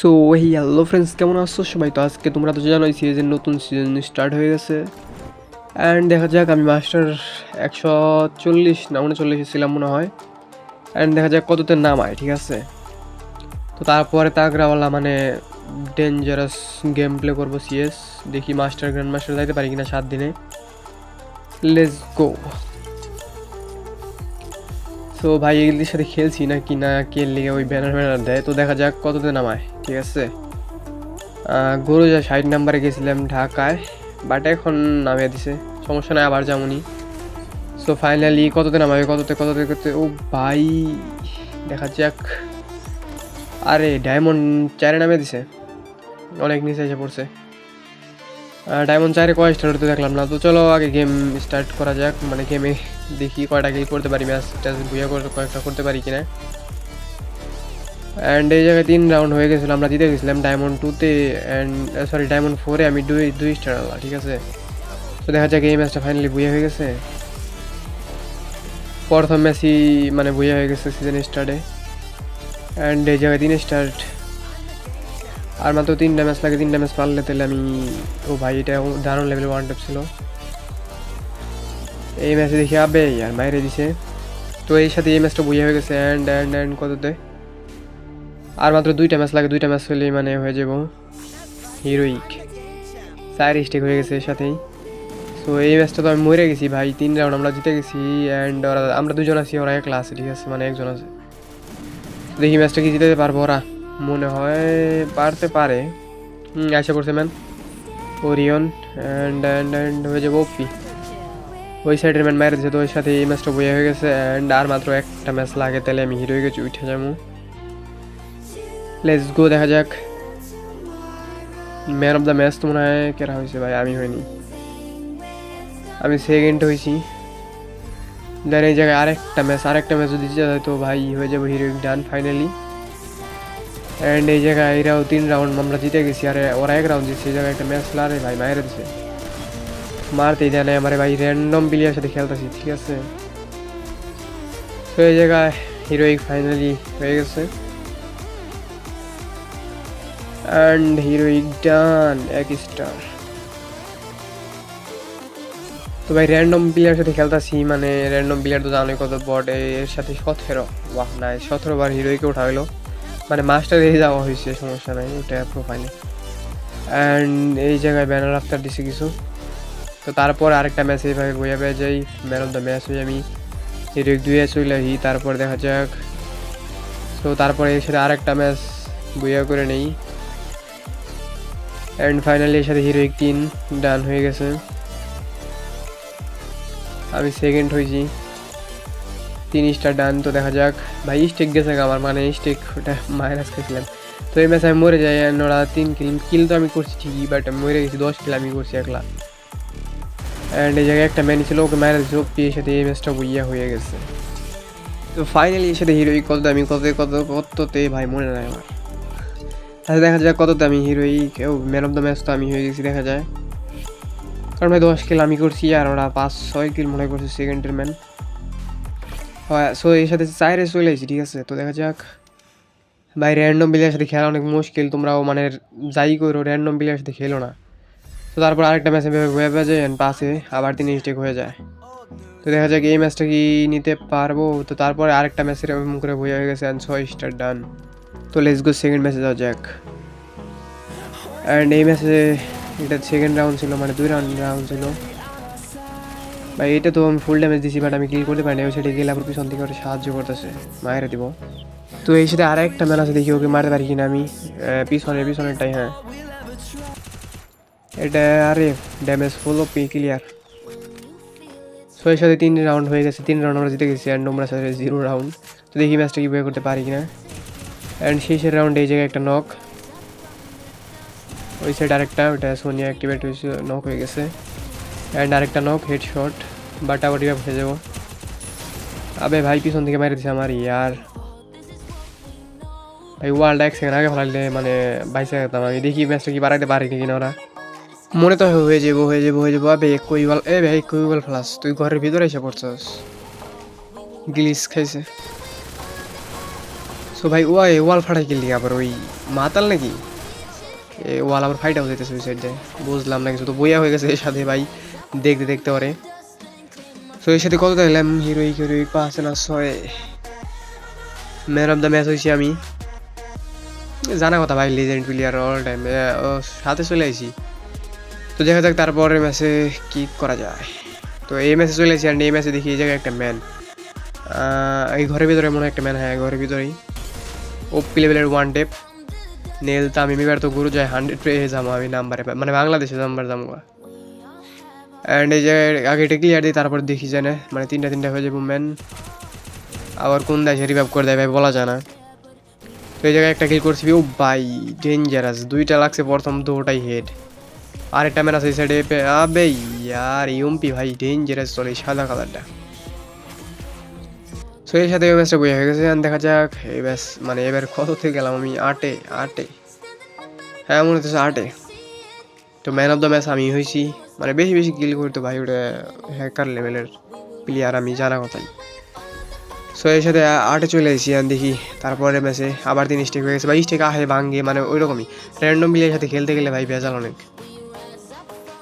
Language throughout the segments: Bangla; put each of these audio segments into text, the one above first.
সো এই হ্যালো ফ্রেন্ডস কেমন আছো? সবাই তো আজকে তোমরা তো জানোই সিরিজের নতুন সিজন স্টার্ট হয়ে গেছে। অ্যান্ড দেখা যাক, আমি মাস্টার একশো চল্লিশ না, উনচল্লিশে ছিলাম মনে হয়। অ্যান্ড দেখা যাক কততে নামায়, ঠিক আছে? তো তারপরে তাগরাওয়ালা মানে ডেঞ্জারাস গেম প্লে করব সিএস দেখি মাস্টার গ্র্যান্ড মাস্টার যাইতে পারি কিনা সাত দিনে। লেটস গো তো ভাই এগুলির সাথে খেলছি না কি না, কে লিগে ওই ব্যানার ব্যানার দেয়? তো দেখা যাক কততে নামায়। ঠিক আছে। গরু যা ষাট নাম্বারে গেছিলাম ঢাকায়, বাট এখন নামিয়ে দিছে। সমস্যা নাই, আবার যেমনই সো ফাইনালি কততে নামাবে, কততে কততে করতে ও ভাই, দেখা যাক। আরে ডায়মন্ড চারে নামে দিছে। অনেক নিচে এসে পড়ছে। ডায়মন্ড চারে কয় স্টার হতে দেখলাম না। তো চলো, আগে গেম স্টার্ট করা যাক। মানে গেমে দেখি কয়টা কিল করতে পারি ম্যাচ ট্যাচ বুঝে কয়েকটা করতে পারি কিনা। অ্যান্ড এই জায়গায় তিন রাউন্ড হয়ে গেছিল, আমরা জিতে গেছিলাম ডায়মন্ড টুতে অ্যান্ড সরি ডায়মন্ড ফোরে আমি দুই দুই স্টার আলাম ঠিক আছে? তো দেখা যাক এই ম্যাচটা ফাইনালি বুঝে হয়ে গেছে। প্রথম ম্যাচই মানে বুঝে হয়ে গেছে সিজন স্টার্টে অ্যান্ড এই জায়গায় তিন স্টার্ট আর মাত্র তিনটা ম্যাচ লাগে, তিনটা ম্যাচ পারলে তাহলে আমি, ও ভাই, এটা দারুণ লেভেল ওয়ান টপ ছিল। এই ম্যাচে দেখি আবে, আর বাইরে দিছে। তো এই সাথে এই ম্যাচটা বুঝে হয়ে গেছে অ্যান্ড অ্যান্ড অ্যান্ড কততে? আর মাত্র দুইটা ম্যাচ লাগে, দুইটা ম্যাচ হলেই মানে হয়ে যাব। হিরোইক চার স্টেক হয়ে গেছে এর সাথেই। সো এই ম্যাচটা তো আমি মরে গেছি ভাই, তিন রাউন্ড আমরা জিতে গেছি অ্যান্ড ওরা, আমরা দুজন আছি, ওরা একলা আছে ঠিক আছে? মানে একজন আছে। দেখি ম্যাচটা কি জিতে পারব ওরা। মনে হয় পারতে পারে। হুম, আশা করছে man Orion and and and হয়ে যাব ওপি ওই সাইডের ম্যান মায়ের দিচ্ছে তো ওই সাথে এই ম্যাচটা বইয়া হয়ে গেছে অ্যান্ড আর মাত্র একটা ম্যাচ লাগে, তাহলে আমি হিরো গেছি উঠে যাব। লেটস গো দেখা যাক। ম্যান অফ দ্য ম্যাচ তো মনে হয় কেরা হয়েছে ভাই? আমি হইনি। আমি সেকেন্ড হয়েছি। দেন এই জায়গায় আরেকটা ম্যাচ আরেকটা ম্যাচ যদি জিতে তো ভাই হয়ে যাব হিরোইক ডান ফাইনালি অ্যান্ড এই জায়গায় এরাও তিন রাউন্ড আমরা জিতে গেছি, আরে ওরা এক রাউন্ড জিতছে, এই জায়গায় একটা ম্যাচ লারে ভাই মায়ের দিছে। মারতেই দেয় না আমার ভাই র্যান্ডম প্লেয়ার সাথে খেলতেছি, ঠিক আছে? তো এই জায়গায় হিরোইক ফাইনালি হয়ে গেছে। অ্যান্ড হিরোইক ডান এক স্টার তো ভাই র্যান্ডম প্লেয়ার সাথে খেলতেছি মানে র্যান্ডম প্লেয়ার তো জানোই কত বট এর সাথে সতেরো। বাহ নাই সতেরো বার হিরোইকে উঠা হলো মানে মাস্টার দিয়ে যাওয়া হয়েছে, সমস্যা নাই, ওটা প্রোফাইলে অ্যান্ড এই জায়গায় ব্যানার আফতার দিছে কিছু। তো তারপর আরেকটা ম্যাচ এইভাবে বইয়া পেয়ে যাই। ম্যান অফ দ্য ম্যাচ হয়ে আমি। হিরোইক দুইয়ে চলে আসি তারপর দেখা যাক। তো তারপরে এর সাথে আরেকটা ম্যাচ বইয়া করে নেই। অ্যান্ড ফাইনালি এর সাথে হিরোইক তিন ডান হয়ে গেছে। আমি সেকেন্ড হয়েছি। তিন স্টার ডান তো দেখা যাক। ভাই স্টেক গেছে আমার মানে স্টেক ওটা মাইনাস খেয়েছিলাম। তো এই ম্যাচে আমি মরে যাই ওরা তিন কিল কিল তো আমি করছি ঠিকই বাট আমি মরে গেছি, দশ কিল আমি করছি একলা। অ্যান্ড এই জায়গায় একটা ম্যান ছিল, ওকে মাইনাস যোগ পেয়ে সাথে এই ম্যাচটা বইয়া হয়ে গেছে। তো ফাইনালি এর সাথে হিরোই কত, আমি কত কত, কততে ভাই মনে নাই আমার। আচ্ছা দেখা যাক কততে আমি হিরোই কেউ ম্যান অফ দ্য ম্যাচ তো আমি হয়ে গেছি, দেখা যায়। কারণ ভাই, দশ কিল আমি করছি আর ওরা পাঁচ, ছয় কিল মনে করছে সেকেন্ডের ম্যান হয় সো এর সাথে চাইরে চলে এসেছি ঠিক আছে? তো দেখা যাক। ভাই র্যান্ডম প্লেয়ার সাথে খেলা অনেক মুশকিল, তোমরাও মানে যাই করো র্যান্ডম প্লেয়ার সাথে খেলো না। তো তারপর আরেকটা ম্যাচে ওয়েব যায় পাশে আবার তিন স্টেক হয়ে যায়। তো দেখা যাক এই ম্যাচটা কি নিতে পারব? তো তারপরে আরেকটা ম্যাচের করে বইয়া হয়ে গেছে অ্যান্ড ছয় স্টার ডান তো লেটস গো সেকেন্ড ম্যাচে যাওয়া যাক। অ্যান্ড এই ম্যাচে এটা সেকেন্ড রাউন্ড ছিল মানে দুই রাউন্ড রাউন্ড ছিল। ভাই, এটা তো আমি ফুল ড্যামেজ দিছি বাট আমি কিল করতে পারিনি। ওই সাইডে গেলে আবার পিছন থেকে ওটা সাহায্য করতেছে মায়েরা দিব। তো এই সাথে আরেকটা ম্যান আছে, দেখি ওকে মারতে পারি কিনা আমি। পিছনে, পিছনেরটাই হ্যাঁ। এটা আরে damage full O P clear so এর সাথে তিন রাউন্ড হয়ে গেছে, তিন রাউন্ড আমরা জিতে গেছি অ্যান্ড আমরা সাথে জিরো রাউন্ড তো দেখি ম্যাচটা কি বয়ে করতে পারি কিনা। অ্যান্ড শেষের রাউন্ডে এই জায়গায় একটা নক ওই সাইড আরেকটা ওটা সোনিয়া অ্যাক্টিভেট হয়েছে নক হয়ে গেছে। অ্যান্ড আরেকটা নক হেড শট বাট আবার রিভাইভ যাব। আবে ভাই, পিছন থেকে মেরে দিছে আমার, ইয়ার। ভাই ওয়ার্ল্ড এক সেকেন্ড আগে ফেলাইলে মানে বাইসে যেতাম আমি। দেখি ম্যাচটা কি বাড়াইতে পারি কিনা ওরা। মনে তো হয়ে যাব হয়ে যাব হয়ে যাব। আবে কই বল এ ভাই কই বল ফেলাস তুই ঘরের ভিতরে এসে পড়ছস। গ্লিস খাইছে। সো ভাই ওয়াই ওয়াল ফাটাই কিনলি আবার? ওই মাতাল নাকি? এ, ওয়াল আবার ফাইটাও যেতেছে ওই সাইড বুঝলাম না কিছু, তো বইয়া হয়ে গেছে এর সাথে, ভাই। দেখতে দেখতে পারে। সো এর সাথে কত দেখলাম হিরোইক হিরোইক পাঁচ, না ছয়। ম্যান অফ দ্য ম্যাচ হয়েছি আমি। জানা কথা, ভাই লিজেন্ড প্লেয়ার অল টাইম সাথে চলে আইছি। তো দেখা যাক তারপরের ম্যাচে কি করা যায়। তো এই ম্যাচে চলে এসেছি আর এই ম্যাচে দেখি এই জায়গায় একটা ম্যান এই ঘরের ভিতরে মনে হয় একটা ম্যান হ্যাঁ ঘরের ভিতরেই। ওপি লেভেলের ওয়ান টেপ নেল তামিম এবার তো গুরু যায় হান্ড্রেড পেয়ে যাব আমি নাম্বারে মানে বাংলাদেশে নাম্বার যাব অ্যান্ড এই জায়গায় আগে এটা ক্লিয়ার দিই, তারপর দেখি জানে মানে তিনটা তিনটা হয়ে যাব ম্যান আবার কোন দেশে রিভাইভ করে দেয় ভাই, বলা যায় না। তো এই জায়গায় একটা কিল করছি ও বাই ডেঞ্জারাস দুইটা লাগছে, প্রথম দুটাই হেড আর একটা ম্যান আছে এই সাইডে আবে ইয়ার ইউম্পি ভাই ডেঞ্জারাস চলে সাদা কালারটা। সো এর সাথে এই ম্যাচটা বই হয়ে গেছে। দেখা যাক, এই ব্যাস মানে এবার কত থেকে গেলাম আমি? আটে আটে। হ্যাঁ মনে হচ্ছে আটে। তো ম্যান অফ দ্য ম্যাচ আমি হয়েছি। মানে বেশি বেশি কিল করতো ভাই ওটা হ্যাকার লেভেলের প্লেয়ার আমি, জানা কথাই। সো এর সাথে আটে চলে এসেছি আর দেখি তারপরে ম্যাচে আবার তিন স্টেক হয়ে গেছে। বা স্টেক আহে ভাঙ্গে মানে ওই রকমই র্যান্ডম প্লেয়ারের সাথে খেলতে গেলে ভাই ভেজাল অনেক।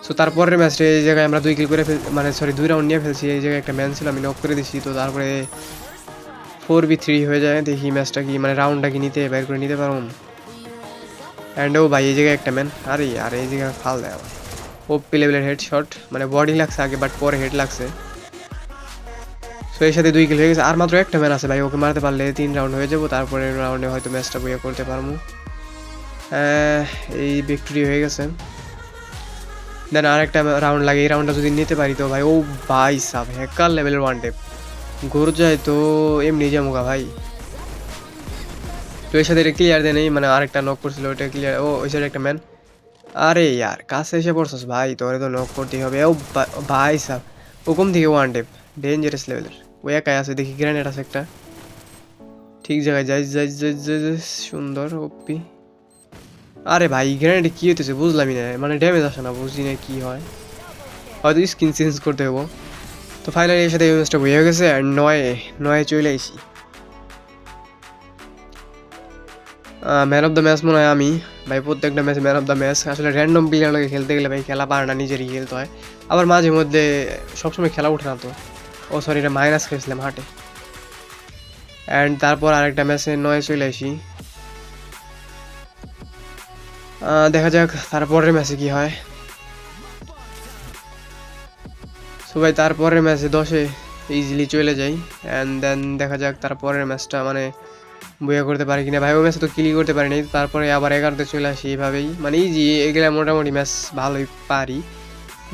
সো তারপরের ম্যাচটা এই জায়গায় আমরা দুই কিল করে ফেল মানে সরি দুই রাউন্ড নিয়ে ফেলছি। এই জায়গায় একটা ম্যান ছিল, আমি নক করে দিচ্ছি তো তারপরে ফোর বি থ্রি হয়ে যায়, দেখি ম্যাচটা কি মানে রাউন্ডটা কি নিতে, বের করে নিতে পারুন অ্যান্ড ও ভাই, এই জায়গায় একটা ম্যান আরে, আর, এই জায়গায় ফাল দেয় ও পি লেভেলের হেড শট মানে বডি লাগছে আগে বাট পরে হেড লাগছে। সো এর সাথে দুই কিল হয়ে গেছে। আর মাত্র একটা ম্যান আছে ভাই, ওকে মারতে পারলে তিন রাউন্ড হয়ে যাব, তারপরে রাউন্ডে হয়তো ম্যাচটা বইয়ে করতে পারব। এই ভিক্টোরি হয়ে গেছে। দেন আর একটা রাউন্ড লাগে, এই রাউন্ডটা যদি নিতে পারি তো ভাই, ও ভাই সাব হ্যাকার লেভেলের ওয়ান টেপ গরু যায় তো এমনি যামুগা ভাই। তো এর সাথে এটা ক্লিয়ার দেয় মানে আরেকটা নক করছিল ওটা ক্লিয়ার ও ওই সাইডে একটা ম্যান আরে ইয়ার কাছে এসে পড়ছস ভাই তোরে তো নক করতেই হবে। ও ভাই সাব ওকম থেকে ওয়ান টেপ ডেঞ্জারাস লেভেলের ওই একাই আছে দেখি গ্রেনেড আছে একটা। ঠিক জায়গায় যাই যাই যাই যাই যাই, সুন্দর ওপি আরে ভাই গ্রেনেডে কি হইতেছে বুঝলামই না মানে ড্যামেজ আসে না বুঝি না কি হয়। হয়তো স্কিন চেঞ্জ করতে হব। তো ফাইনালি এর সাথে ম্যাচটা হয়ে গেছে আর নয়, নয়ে চলে আইছি। ম্যান অফ দ্য ম্যাচ মনে হয় আমি। ভাই, প্রত্যেকটা match man of the match আসলে র্যান্ডম প্লেয়ার লাগে খেলতে গেলে ভাই খেলা পারে না, নিজেরই খেলতে হয়। আবার মাঝে মধ্যে সবসময় খেলা উঠে না তো। ও সরি এটা মাইনাস খেয়েছিলাম হাটে। অ্যান্ড তারপর আরেকটা ম্যাচে নয় চলে আসি দেখা যাক তারপরের ম্যাচে কী হয়। সো ভাই, তারপরের ম্যাচে দশে ইজিলি চলে যাই অ্যান্ড দেন দেখা যাক তারপরের ম্যাচটা মানে বইয়া করতে পারি কিনা। ভাই, ওই ম্যাচে তো ক্লিক করতে পারি পারিনি, তারপরে আবার এগারোতে চলে আসি এইভাবেই। মানে ইজি এগুলা মোটামুটি ম্যাচ ভালোই পারি।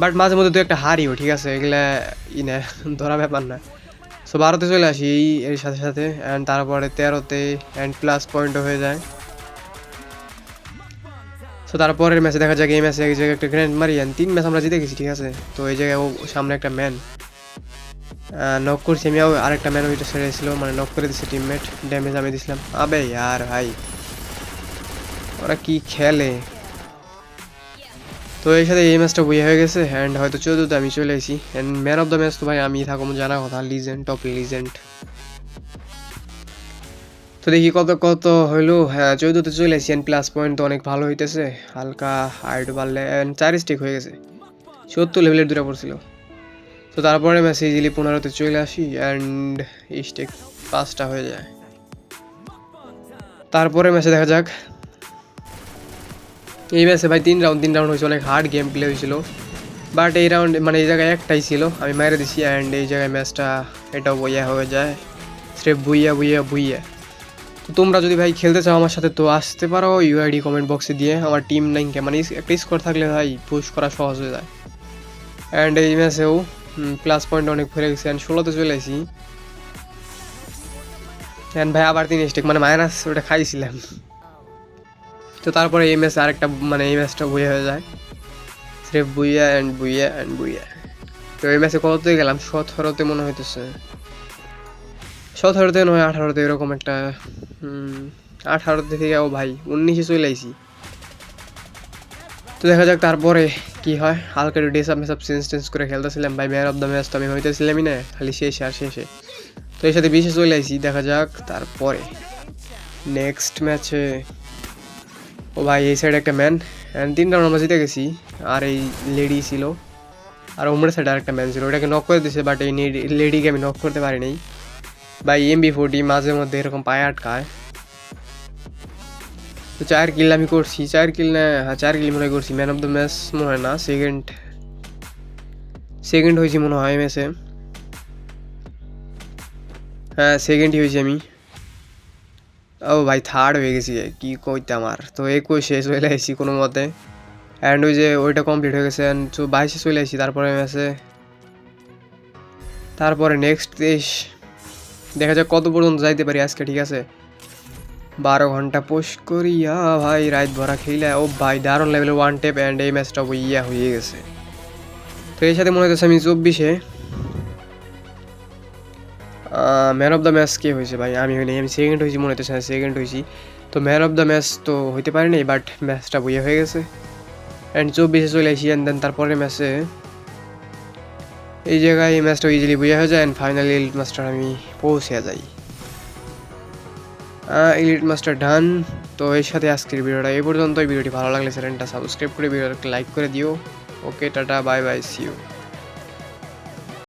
বাট মাঝে মধ্যে তো একটা হারিও, ঠিক আছে? এগুলা ই না, ধরা ব্যাপার না। সো বারোতে চলে আসি এই, এর সাথে সাথে অ্যান্ড তারপরে তেরোতে অ্যান্ড প্লাস পয়েন্টও হয়ে যায়। সো তারপরের ম্যাচে দেখা যাক, এই ম্যাচে এক জায়গায় একটা গ্র্যান্ড মারি and তিন ম্যাচ আমরা জিতে গেছি, ঠিক আছে? তো এই জায়গায় ও সামনে একটা ম্যান নক করছি, আমি আরেকটা ম্যান ওইটা ছেড়ে ছিল মানে নক করে দিচ্ছে টিমমেট ড্যামেজ আমি দিছিলাম। আবে আর ভাই, ওরা কি খেলে? তো এই সাথে এই ম্যাচটা বই হয়ে গেছে অ্যান্ড হয়তো চৌদ্দতে আমি চলে এসেছি। And man of the match তো ভাই, আমি থাকব জানা কথা লিজেন্ড টপ লিজেন্ড তো দেখি কত কত হইল। হ্যাঁ চৌদ্দতে চলে এসেছি প্লাস পয়েন্ট তো অনেক ভালো হইতেছে। হালকা হাইট বাড়লে চার স্টিক হয়ে গেছে। সত্তর লেভেলের দূরে পড়ছিল তো তারপরে ম্যাচে ইজিলি পনেরোতে চলে আসি অ্যান্ড স্টেক পাঁচটা হয়ে যায়। তারপরে ম্যাচে দেখা যাক। এই ম্যাচে ভাই তিন রাউন্ড তিন রাউন্ড হয়েছে, অনেক হার্ড গেম প্লে হয়েছিল। বাট এই রাউন্ড মানে এই জায়গায় একটাই ছিল, আমি মেরে দিছি অ্যান্ড এই জায়গায় ম্যাচটা এটাও বইয়া হয়ে যায়। স্রেফ বুইয়া বুইয়া বুইয়া। তো তোমরা যদি ভাই খেলতে চাও আমার সাথে, তো আসতে পারো ইউআইডি কমেন্ট বক্সে দিয়ে। আমার টিম নাইনকে মানে একটা স্কোর থাকলে ভাই পুশ করা সহজ হয়ে যায়। অ্যান্ড এই ম্যাচেও প্লাস পয়েন্ট অনেক ফিরে গেছে। অ্যান্ড ষোলোতে চলে আসি। অ্যান্ড ভাই আবার তিন স্টেক মানে মাইনাস ওটা খাইছিলাম। তো তারপরে এই ম্যাচে আরেকটা মানে এই ম্যাচটা বইয়া হয়ে যায়। স্রেফ বুইয়া অ্যান্ড বুইয়া অ্যান্ড বুইয়া তো এই ম্যাচে কততে গেলাম? সতেরোতে মনে হইতেছে। সতেরোতে নয় আঠারোতে এরকম একটা আঠারোতে থেকে ও ভাই, উনিশে চলে আইছি। তো দেখা যাক তারপরে কি হয়। হালকা একটু ডেসাপ মেসাপ চেঞ্জ টেঞ্জ করে খেলতেছিলাম। ভাই ম্যান অফ দ্য ম্যাচ তো আমি হইতেছিলামই না, খালি শেষে আর শেষে। তো এর সাথে বিশে চলে আইছি, দেখা যাক তারপরে। নেক্সট ম্যাচে ও ভাই, এই সাইডে একটা ম্যান অ্যান্ড তিনটা আমরা জিতে গেছি। আর এই লেডি ছিল। আর ওমরের সাইডে আরেকটা ম্যান ছিল। ওটাকে নক করে দিয়েছে বাট এই লেডিকে আমি নক করতে পারিনি ভাই এমবি ফোর্টি মাঝে মধ্যে এরকম পায়ে আটকায়। তো চার কিল আমি করছি চার কিল না হ্যাঁ চার কিল মনে করছি ম্যান অফ দ্য ম্যাচ মনে হয় না সেকেন্ড সেকেন্ড হয়েছি মনে হয় ম্যাচে হ্যাঁ সেকেন্ডই হয়েছি আমি। ও ভাই থার্ড হয়ে গেছি, কি কইতে আমার? তো একুশ শেষ হয়ে আসছি কোনো মতে। অ্যান্ড ওই যে ওইটা কমপ্লিট হয়ে গেছে অ্যান্ড তো বাইশে চলে আসছি তারপরে ম্যাচে তারপরে নেক্সট দেশ দেখা যাক কত পর্যন্ত যাইতে পারি আজকে, ঠিক আছে? বারো ঘণ্টা পোস্ট করিয়া ভাই রাত ভরা খেলে ও ভাই, দারুণ লেভেলে ওয়ান টেপ অ্যান্ড এই ম্যাচটা ইয়া হয়ে গেছে। তো এর সাথে মনে হচ্ছে আমি চব্বিশে। ম্যান অফ দ্য ম্যাচ কে হয়েছে ভাই? আমি হইনি, আমি সেকেন্ড হয়েছি, মনে হচ্ছে সেকেন্ড হয়েছি। তো ম্যান অফ দ্য ম্যাচ তো হইতে পারেনি বাট ম্যাচটা বইয়ে হয়ে গেছে। অ্যান্ড চব্বিশে চলে আসি অ্যান্ড দেন তারপরে ম্যাচে এই জায়গায় ম্যাচটা ইজিলি বোঝা হয়ে যায় অ্যান্ড ফাইনালি এলিট মাস্টার আমি পৌঁছে যাই। ইলিট মাস্টার ডান তো এর সাথে আজকের ভিডিওটা এই পর্যন্ত ভিডিওটি ভালো লাগলে চ্যানেলটা সাবস্ক্রাইব করে, ভিডিওটাকে লাইক করে দিও। Okay tata bye bye see you